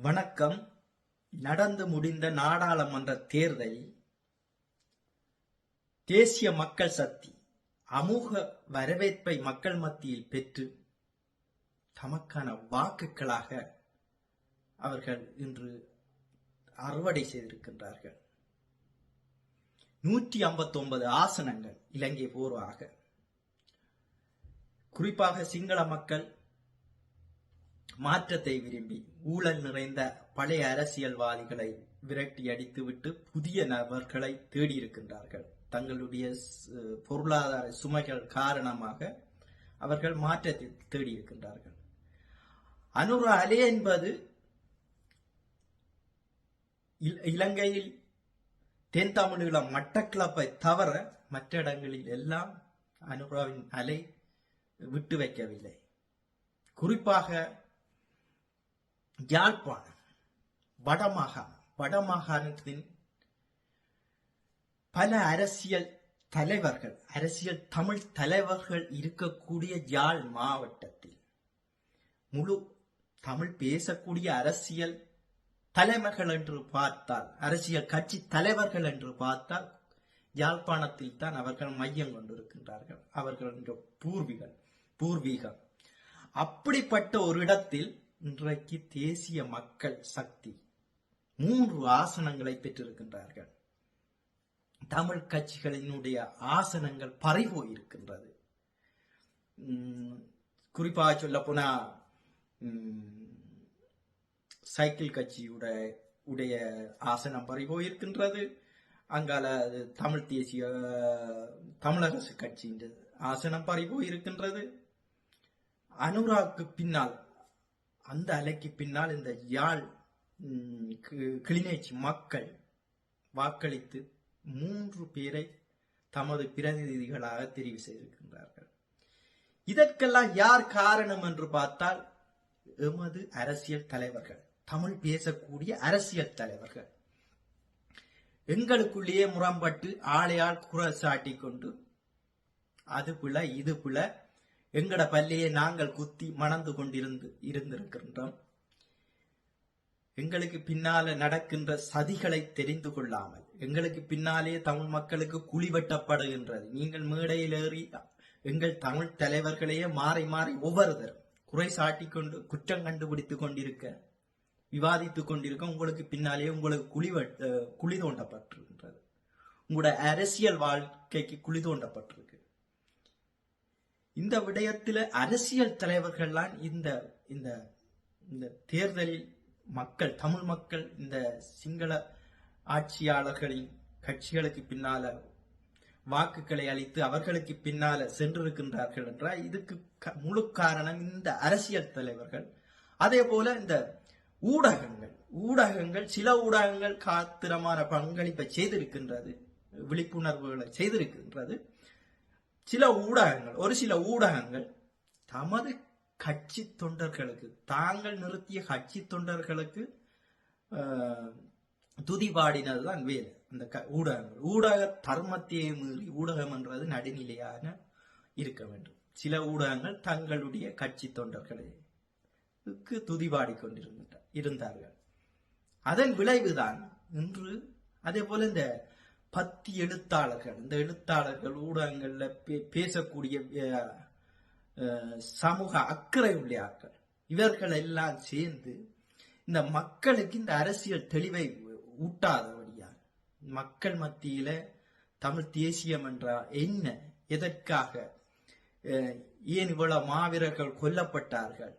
வணக்கம். நடந்து முடிந்த நாடாளுமன்ற தேர்தல் தேசிய மக்கள் சக்தி அமோக வரவேற்பை மக்கள் மத்தியில் பெற்று தமக்கான வாக்குகளாக அவர்கள் இன்று அறுவடை செய்திருக்கின்றார்கள். நூற்றி ஐம்பத்தொன்பது ஆசனங்கள் இலங்கை பூர்வாக. குறிப்பாக சிங்கள மக்கள் மாற்றத்தை விரும்பி ஊழல் நிறைந்த பழைய அரசியல்வாதிகளை விரட்டி அடித்துவிட்டு புதிய நபர்களை தேடியிருக்கின்றார்கள். தங்களுடைய பொருளாதார சுமைகள் காரணமாக அவர்கள் மாற்றத்தை தேடியிருக்கின்றார்கள். அனுரா அலே என்பது இலங்கையில் தென் தமிழீழம் மட்டக்கிளப்பை தவிர மற்ற இடங்களில் எல்லாம் அனுராவின் அலை விட்டு வைக்கவில்லை. குறிப்பாக யாழ்ப்பாணம் வடமாகாணம் வடமாகாணத்தின் பல அரசியல் தலைவர்கள் அரசியல் தமிழ் தலைவர்கள் இருக்கக்கூடிய யாழ் மாவட்டத்தில் முழு தமிழ் பேசக்கூடிய அரசியல் தலைவர்கள் என்று பார்த்தால் அரசியல் கட்சி தலைவர்கள் என்று பார்த்தால் யாழ்ப்பாணத்தில் தான் அவர்கள் மையம் கொண்டிருக்கின்றார்கள். அவர்கள் பூர்வீகம் பூர்வீகம். அப்படிப்பட்ட ஒரு இடத்தில் இன்றைக்கு தேசிய மக்கள் சக்தி. மூன்று ஆசனங்களை பெற்றிருக்கின்றார்கள். தமிழ் கட்சிகளினுடைய ஆசனங்கள் பறிபோயிருக்கின்றது. உம், குறிப்பாக சொல்ல போனா சைக்கிள் கட்சியுட உடைய ஆசனம் பறிபோயிருக்கின்றது. அங்கால தமிழ் தேசிய தமிழரசு கட்சியின் ஆசனம் பறிபோயிருக்கின்றது. அனுராக்கு பின்னால் அந்த அலைக்கு பின்னால் இந்த யாழ் கி- கிளிநொச்சி மக்கள் வாக்களித்து மூன்று பேரை தமது பிரதிநிதிகளாக தெரிவு செய்திருக்கின்றார்கள். இதற்கெல்லாம் யார் காரணம் என்று பார்த்தால் எமது அரசியல் தலைவர்கள் தமிழ் பேசக்கூடிய அரசியல் தலைவர்கள். எங்களுக்குள்ளேயே முரம்பட்டு ஆளையால் குரல் சாட்டி கொண்டு அது பிழை இது பிழை எங்கட பள்ளியை நாங்கள் குத்தி மணந்து கொண்டிருந்து இருந்திருக்கின்றோம். எங்களுக்கு பின்னால நடக்கின்ற சதிகளை தெரிந்து கொள்ளாமல் எங்களுக்கு பின்னாலே தமிழ் மக்களுக்கு குழி வெட்டப்படுகின்றது. நீங்கள் மேடையில் ஏறி எங்கள் தமிழ் தலைவர்களையே மாறி மாறி ஒவ்வொருத்தரும் குறை சாட்டி கொண்டு குற்றம் கண்டுபிடித்துக் கொண்டிருக்க விவாதித்துக் கொண்டிருக்க உங்களுக்கு பின்னாலே உங்களுக்கு குழி குழி தோண்டப்பட்டிருக்கின்றது. உங்களோட அரசியல் வாழ்க்கைக்கு குழி தோண்டப்பட்டிருக்கு. இந்த விடயத்தில் அரசியல் தலைவர்கள்லாம் இந்த இந்த இந்த தேர்தலில் மக்கள் தமிழ் மக்கள் இந்த சிங்கள ஆட்சியாளர்களின் கட்சிகளுக்கு பின்னால வாக்குகளை அளித்து அவர்களுக்கு பின்னால சென்றிருக்கின்றார்கள் என்றால் இதுக்கு க- முழு காரணம் இந்த அரசியல் தலைவர்கள். அதே போல இந்த ஊடகங்கள் ஊடகங்கள் சில ஊடகங்கள் காத்திரமான பங்களிப்பை செய்திருக்கின்றது விழிப்புணர்வுகளை செய்திருக்கின்றது. சில ஊடகங்கள் ஒரு சில ஊடகங்கள் தமது கட்சி தொண்டர்களுக்கு தாங்கள் நிறுத்திய கட்சி தொண்டர்களுக்கு துதி பாடினது தான் வேலை அந்த க- ஊடகங்கள். ஊடக தர்மத்தையே மீறி ஊடகம் என்றது நடுநிலையாக இருக்க வேண்டும். சில ஊடகங்கள் தங்களுடைய கட்சி தொண்டர்களுக்கு துதி பாடிக்கொண்டிருந்த இருந்தார்கள். அதன் விளைவுதான் இன்று அதே போல இந்த பத்தி எழுத்தாளர்கள். இந்த எழுத்தாளர்கள் ஊடகங்கள்ல பே- பேசக்கூடிய சமூக அக்கறை உள்ளார்கள். இவர்கள் எல்லாம் சேர்ந்து இந்த மக்களுக்கு இந்த அரசியல் தெளிவை ஊட்டாதபடியா மக்கள் மத்தியில தமிழ் தேசியம் என்றால் என்ன? எதற்காக? ஏன் இவ்வளவு மாவீரர்கள் கொல்லப்பட்டார்கள்?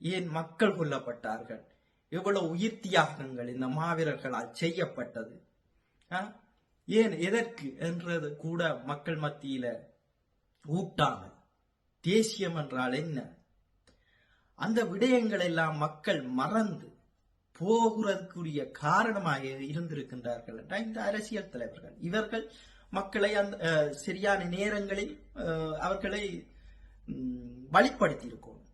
ஏன் மக்கள் கொல்லப்பட்டார்கள்? எவ்வளவு உயிர் தியாகங்கள் இந்த மாவீரர்களால் செய்யப்பட்டது? ஆ? ஏன் எதற்கு என்றது கூட மக்கள் மத்தியில ஊட்டாமல்? தேசியம் என்றால் என்ன? அந்த விடயங்கள் எல்லாம் மக்கள் மறந்து போகிறதுக்குரிய காரணமாக இருந்திருக்கின்றார்கள் என்றால் இந்த அரசியல் தலைவர்கள். இவர்கள் மக்களை அந்த சரியான நேரங்களில் அவர்களை வழிப்படுத்தி இருக்கணும்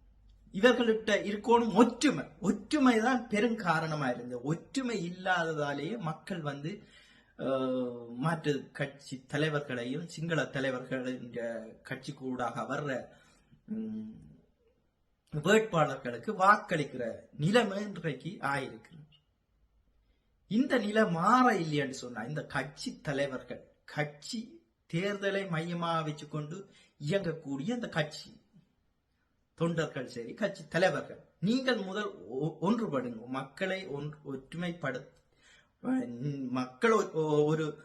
இவர்கள்ட்ட இருக்கணும் ஒற்றுமை. ஒற்றுமை தான் பெரும் காரணமா இருந்தது. ஒற்றுமை இல்லாததாலேயே மக்கள் வந்து மாற்று கட்சி தலைவர்களையும் சிங்கள தலைவர்களின் கட்சி கூடாக வர்ற வேட்பாளர்களுக்கு வாக்களிக்கிற நிலைமை இன்றைக்கு ஆயிருக்கு இந்த நிலை மாற இல்லைன்னு சொன்னா இந்த கட்சி தலைவர்கள் கட்சி தேர்தலை மையமாக வச்சுக்கொண்டு இயங்கக்கூடிய இந்த கட்சி தொண்டர்கள் சரி கட்சி தலைவர்கள் நீங்கள் முதல் ஒ- ஒன்றுபடுங்க மக்களை ஒன்று ஒற்றுமைப்படுத்த மக்கள் ஒரு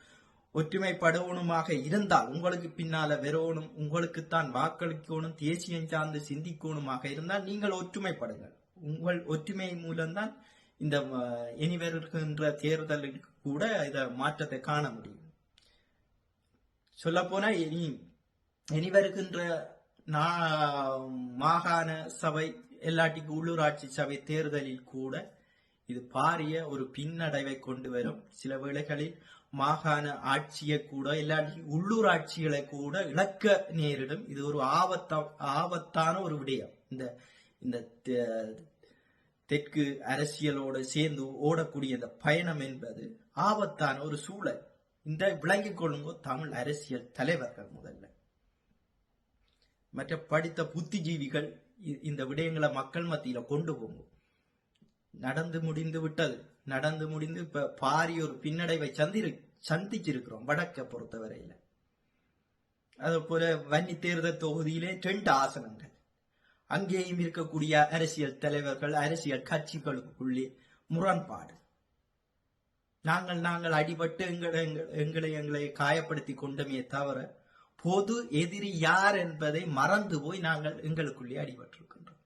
ஒற்றுமைப்படுவனுமாக இருந்தால் உங்களுக்கு பின்னால வெறவனும் உங்களுக்குத்தான் வாக்களிக்கணும் தேசியம் சார்ந்து சிந்திக்கணுமாக இருந்தால் நீங்கள் ஒற்றுமைப்படுங்கள். உங்கள் ஒற்றுமை மூலம்தான் இந்த இனிவருகின்ற தேர்தலுக்கு கூட இத மாற்றத்தை காண முடியும். சொல்ல போனா இனி இனி வருகின்ற நா- மாகாண சபை எல்லாட்டிக்கு உள்ளூராட்சி சபை தேர்தலில் கூட இது பாரிய ஒரு பின்னடைவை கொண்டு வரும். சில வேளைகளில் மாகாண ஆட்சியை கூட இல்லாட்டி உள்ளூராட்சிகளை கூட இழக்க நேரிடும். இது ஒரு ஆபத்தா ஆபத்தான ஒரு விடயம். இந்த இந்த தெற்கு அரசியலோடு சேர்ந்து ஓடக்கூடிய இந்த பயணம் என்பது ஆபத்தான ஒரு சூழல். இந்த விளங்கிக் கொள்ளுங்கோ தமிழ் அரசியல் தலைவர்கள் முதல்ல. மற்ற படித்த புத்திஜீவிகள் இந்த விடயங்களை மக்கள் மத்தியில கொண்டு போங்க. நடந்து முடிந்து விட்டது. நடந்து முடிந்து இப்ப பாரிய ஒரு பின்னடைவை சந்திரு சந்திச்சிருக்கிறோம் வடக்கை பொறுத்தவரையில. அது போல வன்னி தேர்தல் தொகுதியிலே ரெண்டு ஆசனங்கள். அங்கேயும் இருக்கக்கூடிய அரசியல் தலைவர்கள் அரசியல் கட்சிகளுக்குள்ளே முரண்பாடு. நாங்கள் நாங்கள் அடிபட்டு எங்களை எங்களை- எங்களை எங்களை காயப்படுத்தி கொண்டமே தவிர பொது எதிரி யார் என்பதை மறந்து போய் நாங்கள் எங்களுக்குள்ளே அடிபட்டிருக்கின்றோம்.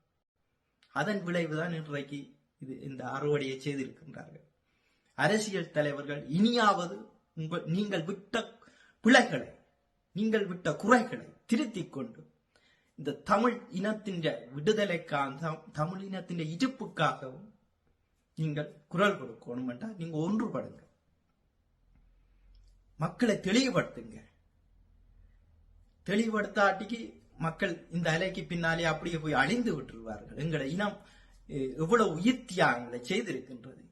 அதன் விளைவுதான் இன்றைக்கு இது இந்த அறுவடையை செய்திருக்கின்றார்கள். அரசியல் தலைவர்கள் இனியாவது உங்கள் நீங்கள் விட்ட பிழைகளை நீங்கள் விட்ட குறைகளை திருத்திக் கொண்டு இந்த தமிழ் இனத்தின் விடுதலைக்காக தமிழ் இனத்தின் இருப்புக்காகவும் நீங்கள் குரல் கொடுக்கணும் என்றால் நீங்க ஒன்றுபடுங்க மக்களை தெளிவுபடுத்துங்க. தெளிவுபடுத்தாட்டிக்கு மக்கள் இந்த அலைக்கு பின்னாலே அப்படியே போய் அழிந்து விட்டுருவார்கள். எங்களை இனம் எவ்வளவு உயிர் தியாகங்களை செய்திருக்கின்றது.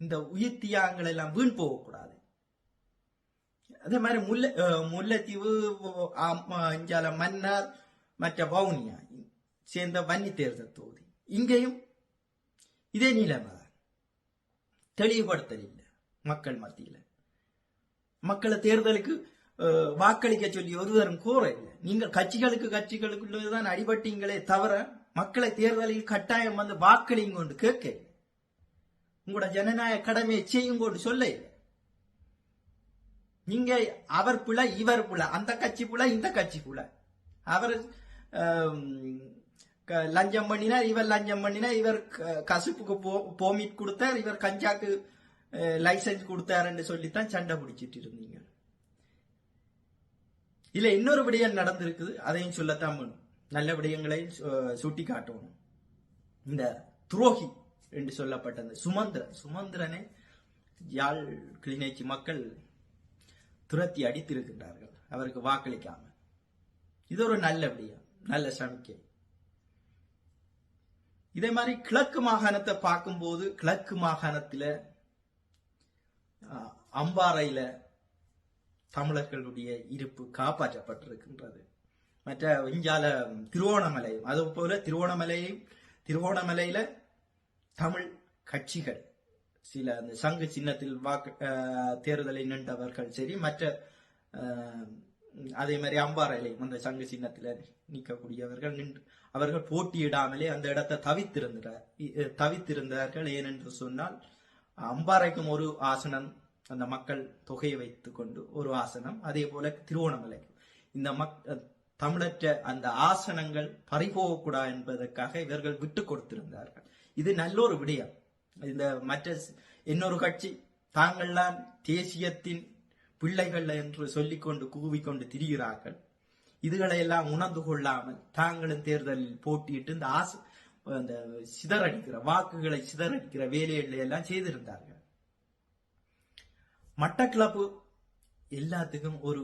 இந்த உயிர் தியாகங்கள் எல்லாம் வீண் போகக்கூடாது. அதே மாதிரி முல்லை முல்லைத்தீவு ஆம், இஞ்சால மன்னார் மற்ற வவுனியா சேர்ந்த வன்னி தேர்தல் தொகுதி. இங்கேயும் இதே நிலைமை தான். தெளிவுபடுத்தல் இல்லை மக்கள் மத்தியில். மக்களை தேர்தலுக்கு வாக்களிக்க சொல்லி ஒருவரும் கூற இல்லை நீங்கள் கட்சிகளுக்கு கட்சிகளுக்குள்ளதான் அடிபட்டீங்களே தவிர மக்களை தேர்தலில் கட்டாயம் வந்து வாக்களிங்க கொண்டு கேட்க. உங்களோட ஜனநாயக கடமையை செய்யும் கொண்டு சொல்ல நீங்க அவர் புல இவர் புல அந்த கட்சி புல இந்த கட்சி புல. அவர் க- லஞ்சம் பண்ணினார் இவர் லஞ்சம் பண்ணினார் இவர் க- கசுப்புக்கு போமிட் கொடுத்தார் இவர் கஞ்சாக்கு லைசன்ஸ் கொடுத்தாருன்னு சொல்லித்தான் சண்டை பிடிச்சிட்டு இருந்தீங்க. இல்ல இன்னொரு விடயம் நடந்திருக்குது அதையும் சொல்லத்தான் வேணும். நல்ல விடயங்களையும் சுட்டி காட்டணும் இந்த துரோகி என்று சொல்லப்பட்ட அந்த சுமந்திரன் சுமந்திரனை யாழ் கிளிநொச்சி மக்கள் துரத்தி அடித்திருக்கின்றார்கள். அவருக்கு வாக்களிக்காம இது ஒரு நல்ல விடயம் நல்ல சமிக்கை. இதே மாதிரி கிழக்கு மாகாணத்தை பார்க்கும்போது கிழக்கு மாகாணத்தில் அம்பாறையில் தமிழர்களுடைய இருப்பு காப்பாற்றப்பட்டிருக்கின்றது. மற்ற இஞ்சால திருவோணமலை அது போல திருவோணமலையும் திருவோணமலையில தமிழ் கட்சிகள் சில அந்த சங்கு சின்னத்தில் வாக்கு தேர்தலை நின்றவர்கள் சரி மற்ற அதே மாதிரி அம்பாறையிலையும் அந்த சங்கு சின்னத்தில் நிற்கக்கூடியவர்கள் நின்று அவர்கள் போட்டியிடாமலே அந்த இடத்தை தவித்திருந்தார் தவித்திருந்தார்கள். ஏனென்று சொன்னால் அம்பாறைக்கும் ஒரு ஆசனம் அந்த மக்கள் தொகையை வைத்துக் கொண்டு ஒரு ஆசனம் அதே போல திருவோணமலை இந்த மக் தமிழற்ற அந்த ஆசனங்கள் பறிபோகக்கூடா என்பதற்காக இவர்கள் விட்டு கொடுத்திருந்தார்கள். இது நல்ல ஒரு விடயம். இந்த மற்ற இன்னொரு கட்சி தாங்கள்தான் தேசியத்தின் பிள்ளைகள் என்று சொல்லிக்கொண்டு கூவிக்கொண்டு திரிகிறார்கள். இதுகளை எல்லாம் உணர்ந்து கொள்ளாமல் தாங்களும் தேர்தலில் போட்டியிட்டு இந்த ஆசை அந்த சிதறடிக்கிற வாக்குகளை சிதறடிக்கிற வேலைகளை எல்லாம் செய்திருந்தார்கள். மட்டக்களப்பு எல்லாத்துக்கும் ஒரு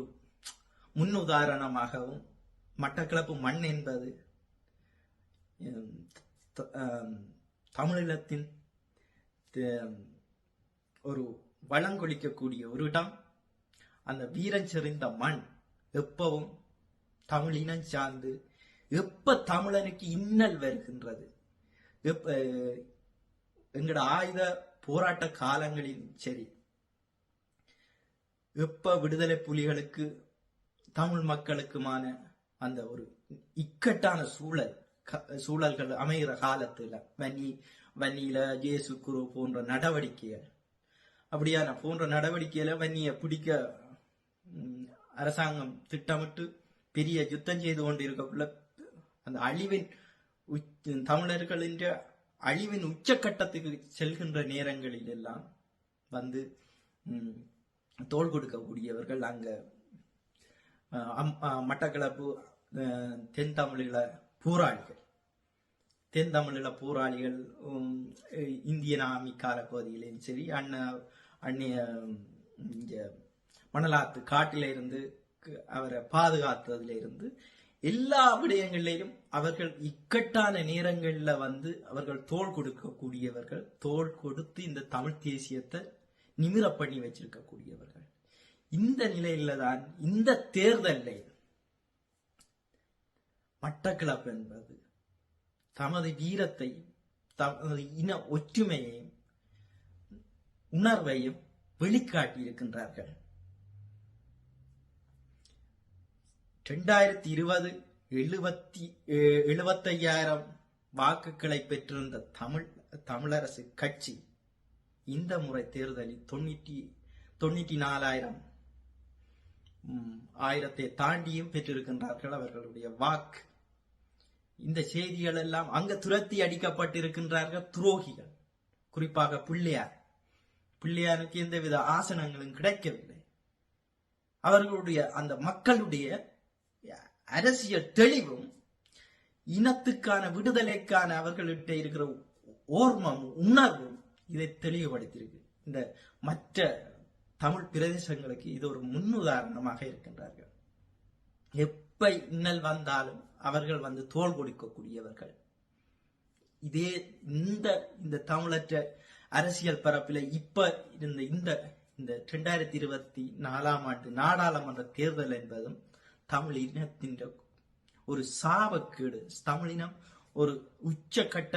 முன்னுதாரணமாகவும் மட்டக்களப்பு மண் என்பது தமிழீழத்தின் ஒரு வளங்கொழிக்கக்கூடிய ஒரு இடம். அந்த வீரன் செறிந்த மண் எப்பவும் தமிழ் இனம் சார்ந்து எப்ப தமிழனுக்கு இன்னல் வருகின்றது? எப்ப எங்கட ஆயுத போராட்ட காலங்களில் சரி எப்ப விடுதலை புலிகளுக்கு தமிழ் மக்களுக்குமான அந்த ஒரு இக்கட்டான சூழல் க- சூழல்கள் அமைகிற காலத்துல வன்னி வன்னியில ஜேசு குரு போன்ற நடவடிக்கைகள். அப்படியான போன்ற நடவடிக்கையில வன்னிய பிடிக்க அரசாங்கம் திட்டமிட்டு பெரிய யுத்தம் செய்து கொண்டிருக்கக்குள்ள அந்த அழிவின் தமிழர்களின் அழிவின் உச்சக்கட்டத்துக்கு செல்கின்ற நேரங்களில் எல்லாம் வந்து தோல் கொடுக்கக்கூடியவர்கள் அங்க அம்- மட்டக்களப்பு தென் போராளிகள். தென் போராளிகள் இந்தியன் ஆமி காலப்பகுதியிலையும் சரி அண்ண அந்நிய இங்கே மணலாத்து காட்டில இருந்து அவரை பாதுகாத்ததுல இருந்து எல்லா விடயங்களிலும் அவர்கள் இக்கட்டான நேரங்களில் வந்து அவர்கள் தோள் கொடுக்கக்கூடியவர்கள் தோள் கொடுத்து இந்த தமிழ் தேசியத்தை நிமிர பண்ணி வச்சிருக்கக்கூடியவர்கள். இந்த நிலையில தான் இந்த தேர்தலில் மட்டக்களப்பு என்பது. தமது வீரத்தை தமது இன ஒற்றுமையையும் உணர்வையும் வெளிக்காட்டி இருக்கின்றார்கள் ரெண்டாயிரத்தி இருபது எழுபத்தி எழுபத்தையாயிரம் வாக்குகளை பெற்றிருந்த தமிழ் தமிழரசு கட்சி இந்த முறை தேர்தலில் தொண்ணூற்றி தொண்ணூற்றி நாலாயிரம் ஆயிரத்தை தாண்டியும் பெற்றிருக்கின்றார்கள். அவர்களுடைய வாக்கு இந்த செய்திகள் எல்லாம் அங்க துரத்தி அடிக்கப்பட்டிருக்கின்றார்கள் துரோகிகள். குறிப்பாக பிள்ளையார். பிள்ளையாருக்கு எந்தவித ஆசனங்களும் கிடைக்கவில்லை. அவர்களுடைய அந்த மக்களுடைய அரசியல் தெளிவும் இனத்துக்கான விடுதலைக்கான அவர்கள்ட்ட இருக்கிற ஓர்மம் உணர்வும் இதை தெளிவுபடுத்தியிருக்கு. இந்த மற்ற தமிழ் பிரதேசங்களுக்கு இது ஒரு முன்னுதாரணமாக இருக்கின்றார்கள். எப்ப இன்னல் வந்தாலும் அவர்கள் வந்து தோள் கொடுக்கக்கூடியவர்கள். இதே இந்த இந்த தமிழற்ற அரசியல் பரப்பில இப்ப இருந்த இந்த இந்த ரெண்டாயிரத்தி இருபத்தி நாலாம் ஆண்டு நாடாளுமன்ற தேர்தல் என்பதும் தமிழ் இனத்தின் ஒரு சாபக்கேடு. தமிழினம் ஒரு உச்சக்கட்ட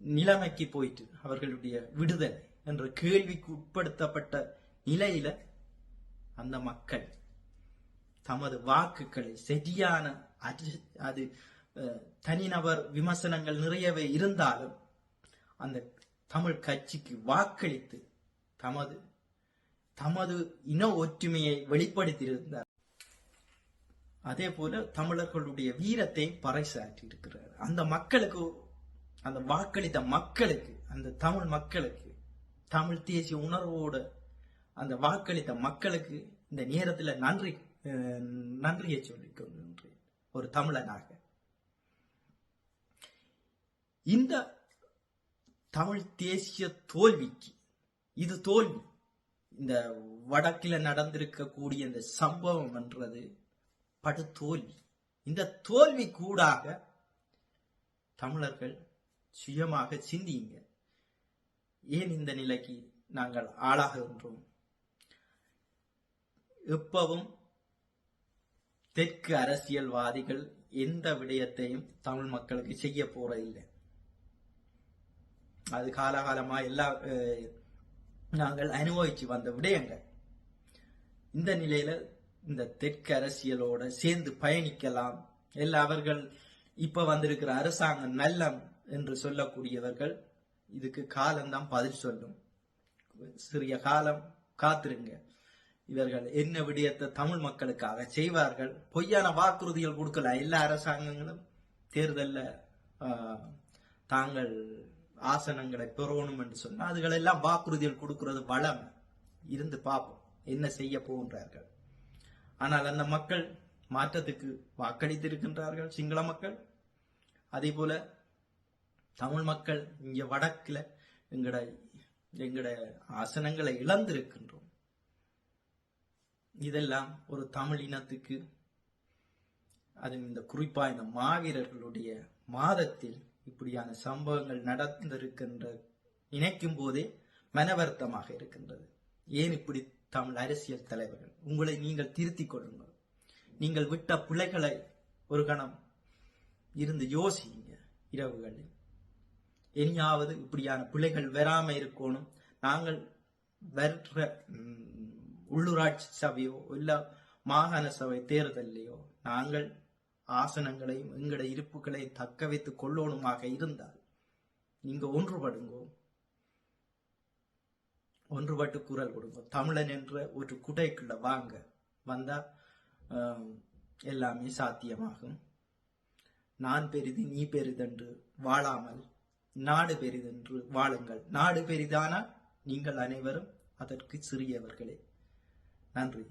நிலைமைக்கு போயிட்டு அவர்களுடைய விடுதலை என்ற கேள்விக்கு உட்படுத்தப்பட்ட நிலையில அந்த மக்கள் தமது வாக்குகளை சரியான அது- அது தனிநபர் விமர்சனங்கள் நிறையவே இருந்தாலும் அந்த தமிழ் கட்சிக்கு வாக்களித்து தமது தமது இன ஒற்றுமையை வெளிப்படுத்தியிருந்தார். அதே போல தமிழர்களுடைய வீரத்தை பறைசாற்றி இருக்கிறார் அந்த மக்களுக்கு அந்த வாக்களித்த மக்களுக்கு அந்த தமிழ் மக்களுக்கு தமிழ் தேசிய உணர்வோடு அந்த வாக்களித்த மக்களுக்கு இந்த நேரத்தில் நன்றி நன்றியை சொல்லிக் கொள்கின்றேன். ஒரு தமிழனாக. இந்த தமிழ் தேசிய தோல்விக்கு இது தோல்வி. இந்த வடக்கில நடந்திருக்கக்கூடிய இந்த சம்பவம் என்றது படு தோல்வி. இந்த தோல்வி கூடாக தமிழர்கள் சுயமாக சிந்தியுங்க. ஏன் இந்த நிலைக்கு நாங்கள் ஆளாகின்றோம்? எப்பவும் தெற்கு அரசியல்வாதிகள் எந்த விடயத்தையும் தமிழ் மக்களுக்கு செய்ய போறதில்லை. அது காலகாலமா எல்லா நாங்கள் அனுபவிச்சு வந்த விடயங்கள். இந்த நிலையில இந்த தெற்கு அரசியலோட சேர்ந்து பயணிக்கலாம். எல்லா அவர்கள் இப்ப வந்திருக்கிற அரசாங்கம் நல்லம் என்று சொல்லக்கூடியவர்கள் இதுக்கு காலம்தான் பதில் சொல்லும். சிறிய காலம் காத்திருங்க. இவர்கள் என்ன விடயத்தை தமிழ் மக்களுக்காக செய்வார்கள்? பொய்யான வாக்குறுதிகள் கொடுக்கல எல்லா அரசாங்கங்களும். தேர்தலில் தாங்கள் ஆசனங்களை பெறணும் என்று சொன்னால் அதுகளெல்லாம் வாக்குறுதிகள் கொடுக்கறது வளம். இருந்து பார்ப்போம் என்ன செய்ய போகின்றார்கள். ஆனால் அந்த மக்கள் மாற்றத்துக்கு வாக்களித்திருக்கின்றார்கள் சிங்கள மக்கள். அதே போல தமிழ் மக்கள் இங்கே வடக்கில் எங்கட எங்கட ஆசனங்களை இழந்திருக்கின்றோம். இதெல்லாம் ஒரு தமிழ் இனத்துக்கு அது இந்த குறிப்பா இந்த மாவீரர்களுடைய மாதத்தில் இப்படியான சம்பவங்கள் நடந்திருக்கின்ற நினைக்கும் போதே மனவருத்தமாக இருக்கின்றது. ஏன் இப்படி தமிழ் அரசியல் தலைவர்கள்? உங்களை நீங்கள் திருத்திக் கொள்ளுங்கள். நீங்கள் விட்ட பிள்ளைகளை ஒரு கணம் இருந்து யோசிங்க இரவுகளில். இனியாவது இப்படியான பிள்ளைகள் வராம இருக்கணும். நாங்கள் வர்ற உள்ளூராட்சி சபையோ இல்ல மாகாண சபை தேர்தலையோ நாங்கள் ஆசனங்களையும் எங்களோட இருப்புகளை தக்க வைத்துக் கொள்ளோனுமாக இருந்தால் நீங்க ஒன்றுபடுங்கோ. ஒன்றுபட்டு குரல் கொடுங்க. தமிழன் என்ற ஒரு குடைக்குள்ள வாங்க. வந்தா எல்லாமே சாத்தியமாகும். நான் பெரிது நீ பெரிதென்று வாழாமல் நாடு பெரிதென்று வாழுங்கள். நாடு பெரிதானால் நீங்கள் அனைவரும் அதற்கு சிறியவர்களே. நன்றி.